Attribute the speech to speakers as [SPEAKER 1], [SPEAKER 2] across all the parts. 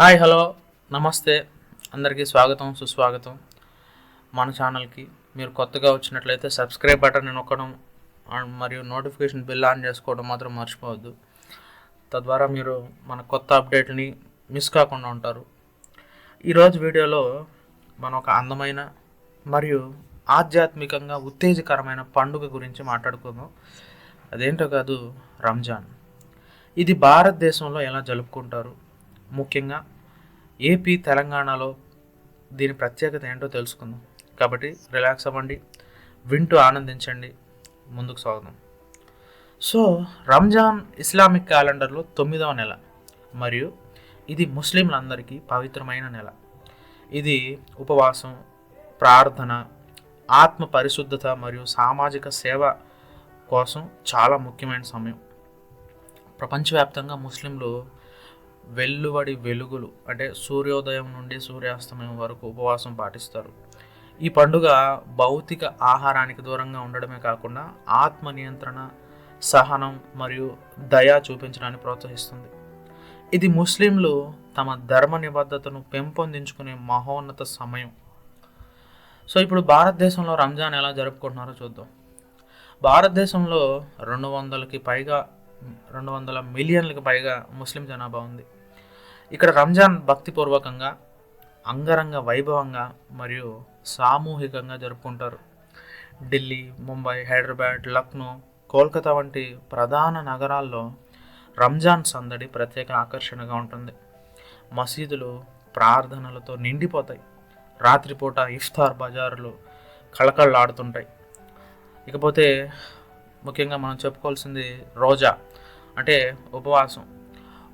[SPEAKER 1] Hi hello. నమస్తే. అందరికీ స్వాగతం సుస్వాగతం. మన ఛానల్కి మీరు కొత్తగా వచ్చినట్లయితే సబ్స్క్రైబ్ బటన్ నొక్కడం అండ్ మరియు నోటిఫికేషన్ బిల్ ఆన్ చేసుకోవడం మాత్రం మర్చిపోవద్దు. తద్వారా మీరు మన కొత్త అప్డేట్ని మిస్ కాకుండా ఉంటారు. ఈరోజు వీడియోలో మనం ఒక అందమైన మరియు ఆధ్యాత్మికంగా ఉత్తేజకరమైన పండుగ గురించి మాట్లాడుకుందాం. అదేంటో కాదు రంజాన్. ఇది భారతదేశంలో ఎలా జరుపుకుంటారు? ముఖ్యంగా ఏపీ తెలంగాణలో దీని ప్రత్యేకత ఏంటో తెలుసుకుందాం. కాబట్టి రిలాక్స్ అవ్వండి వింటూ ఆనందించండి ముందుకు సాగుదాం సో రంజాన్ ఇస్లామిక్ క్యాలెండర్లో తొమ్మిదవ నెల మరియు ఇది ముస్లింలందరికీ పవిత్రమైన నెల. ఇది ఉపవాసం ప్రార్థన ఆత్మ పరిశుద్ధత మరియు సామాజిక సేవ కోసం చాలా ముఖ్యమైన సమయం. ప్రపంచవ్యాప్తంగా ముస్లింలు వెల్లువడి వెలుగులు అంటే సూర్యోదయం నుండి సూర్యాస్తమయం వరకు ఉపవాసం పాటిస్తారు. ఈ పండుగ భౌతిక ఆహారానికి దూరంగా ఉండడమే కాకుండా ఆత్మ నియంత్రణ సహనం మరియు దయ చూపించడాన్ని ప్రోత్సహిస్తుంది. ఇది ముస్లింలు తమ ధర్మ నిబద్ధతను పెంపొందించుకునే మహోన్నత సమయం. సో ఇప్పుడు భారతదేశంలో రంజాన్ ఎలా జరుపుకుంటున్నారో చూద్దాం. భారతదేశంలో రెండు వందలకి పైగా రెండు వందల మిలియన్లకు పైగా ముస్లిం జనాభా ఉంది. ఇక్కడ రంజాన్ భక్తిపూర్వకంగా అంగరంగ వైభవంగా మరియు సామూహికంగా జరుపుకుంటారు. ఢిల్లీ ముంబై హైదరాబాద్ లక్నో కోల్కతా వంటి ప్రధాన నగరాల్లో రంజాన్ సందడి ప్రత్యేక ఆకర్షణగా ఉంటుంది. మసీదులు ప్రార్థనలతో నిండిపోతాయి. రాత్రిపూట ఇఫ్తార్ బజారులు కళకళలాడుతుంటాయి. ఇకపోతే ముఖ్యంగా మనం చెప్పుకోవాల్సింది రోజా అంటే ఉపవాసం.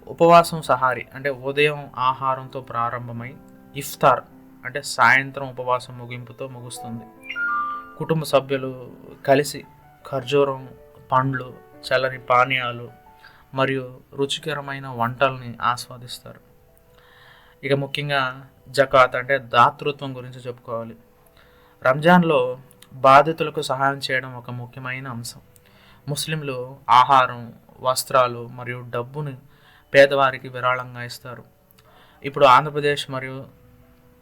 [SPEAKER 1] ఉపవాసం సహారి అంటే ఉదయం ఆహారంతో ప్రారంభమై ఇఫ్తార్ అంటే సాయంత్రం ఉపవాసం ముగింపుతో ముగుస్తుంది. కుటుంబ సభ్యులు కలిసి ఖర్జూరం పండ్లు చల్లని పానీయాలు మరియు రుచికరమైన వంటల్ని ఆస్వాదిస్తారు. ఇక ముఖ్యంగా జకాత్ అంటే దాతృత్వం గురించి చెప్పుకోవాలి. రంజాన్లో బాధితులకు సహాయం చేయడం ఒక ముఖ్యమైన అంశం. ముస్లింలు ఆహారం వస్త్రాలు మరియు డబ్బుని పేదవారికి విరాళంగా ఇస్తారు. ఇప్పుడు ఆంధ్రప్రదేశ్ మరియు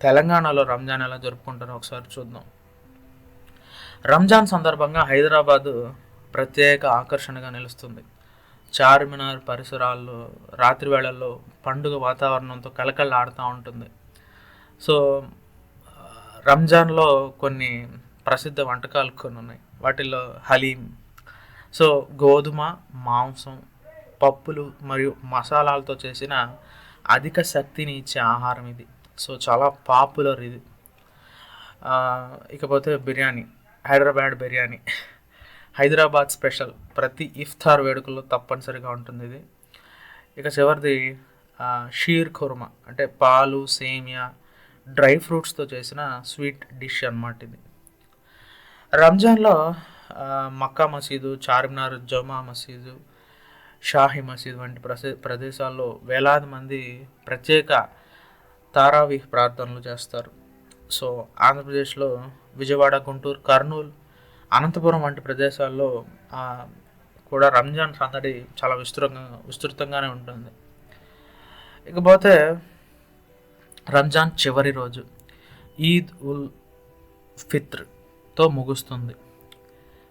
[SPEAKER 1] తెలంగాణలో రంజాన్ ఎలా జరుపుకుంటారో ఒకసారి చూద్దాం. రంజాన్ సందర్భంగా హైదరాబాదు ప్రత్యేక ఆకర్షణగా నిలుస్తుంది. చార్మినార్ పరిసరాల్లో రాత్రి వేళల్లో పండుగ వాతావరణంతో కలకల్లాడుతూ ఉంటుంది. సో రంజాన్లో కొన్ని ప్రసిద్ధ వంటకాలు కొన్ని ఉన్నాయి వాటిల్లో హలీం సో గోధుమ మాంసం పప్పులు మరియు మసాలాలతో చేసిన అధిక శక్తిని ఇచ్చే ఆహారం ఇది. సో చాలా పాపులర్ ఇది. ఇకపోతే బిర్యానీ హైదరాబాద్ బిర్యానీ. హైదరాబాద్ స్పెషల్. ప్రతి ఇఫ్తార్ వేడుకల్లో తప్పనిసరిగా ఉంటుంది ఇది. ఇక చివరిది షీర్ ఖుర్మా. అంటే పాలు సేమియా డ్రై ఫ్రూట్స్తో చేసిన స్వీట్ డిష్ అన్నమాట ఇది. రంజాన్లో మక్కా మసీదు చార్మినార్ జమా మసీదు షాహి మసీద్ వంటి ప్రసే ప్రదేశాల్లో వేలాది మంది ప్రత్యేక తారావీహ్ ప్రార్థనలు చేస్తారు. సో ఆంధ్రప్రదేశ్లో విజయవాడ గుంటూరు కర్నూలు అనంతపురం వంటి ప్రదేశాల్లో కూడా రంజాన్ సందడి చాలా విస్తృతంగా విస్తృతంగానే ఉంటుంది. ఇకపోతే రంజాన్ చివరి రోజు ఈద్ ఉల్ ఫిత్ర్తో ముగుస్తుంది.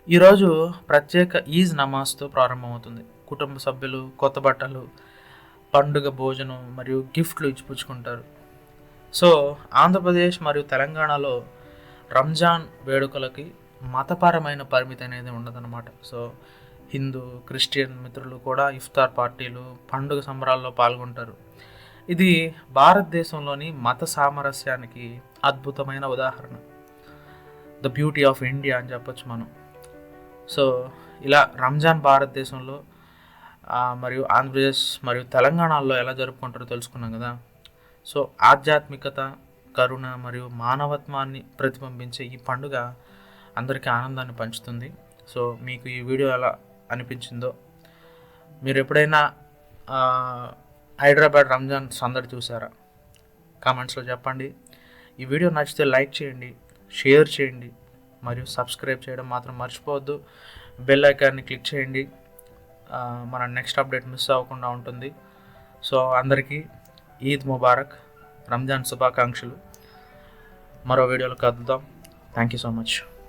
[SPEAKER 1] ఈరోజు ప్రత్యేక ఈజ్ నమాజ్తో ప్రారంభమవుతుంది. కుటుంబ సభ్యులు కొత్త బట్టలు పండుగ భోజనం మరియు గిఫ్ట్లు ఇచ్చిపుచ్చుకుంటారు సో ఆంధ్రప్రదేశ్ మరియు తెలంగాణలో రంజాన్ వేడుకలకి మతపరమైన పరిమితి అనేది ఉండదన్నమాట. సో హిందూ క్రిస్టియన్ మిత్రులు కూడా ఇఫ్తార్ పార్టీలు పండుగ సంబరాల్లో పాల్గొంటారు. ఇది భారతదేశంలోని మత సామరస్యానికి అద్భుతమైన ఉదాహరణ. ద బ్యూటీ ఆఫ్ ఇండియా అని చెప్పొచ్చు మనం. సో ఇలా రంజాన్ భారతదేశంలో మరియు ఆంధ్రప్రదేశ్ మరియు తెలంగాణలో ఎలా జరుపుకుంటారో తెలుసుకున్నాం కదా. సో ఆధ్యాత్మికత కరుణ మరియు మానవత్వాన్ని ప్రతిబింబించే ఈ పండుగ అందరికీ ఆనందాన్ని పంచుతుంది. సో మీకు ఈ వీడియో ఎలా అనిపించిందో మీరు ఎప్పుడైనా హైదరాబాద్ రంజాన్ సందడి చూసారా? కామెంట్స్లో చెప్పండి. ఈ వీడియో నచ్చితే లైక్ చేయండి షేర్ చేయండి మరియు సబ్స్క్రైబ్ చేయడం మాత్రం మర్చిపోవద్దు. బెల్ ఐకాన్ని క్లిక్ చేయండి. మన నెక్స్ట్ అప్డేట్ మిస్ అవ్వకుండా ఉంటుంది. సో అందరికీ ఈద్ ముబారక్ రంజాన్ శుభాకాంక్షలు. మరో వీడియోలో కలుద్దాం. Thank you so much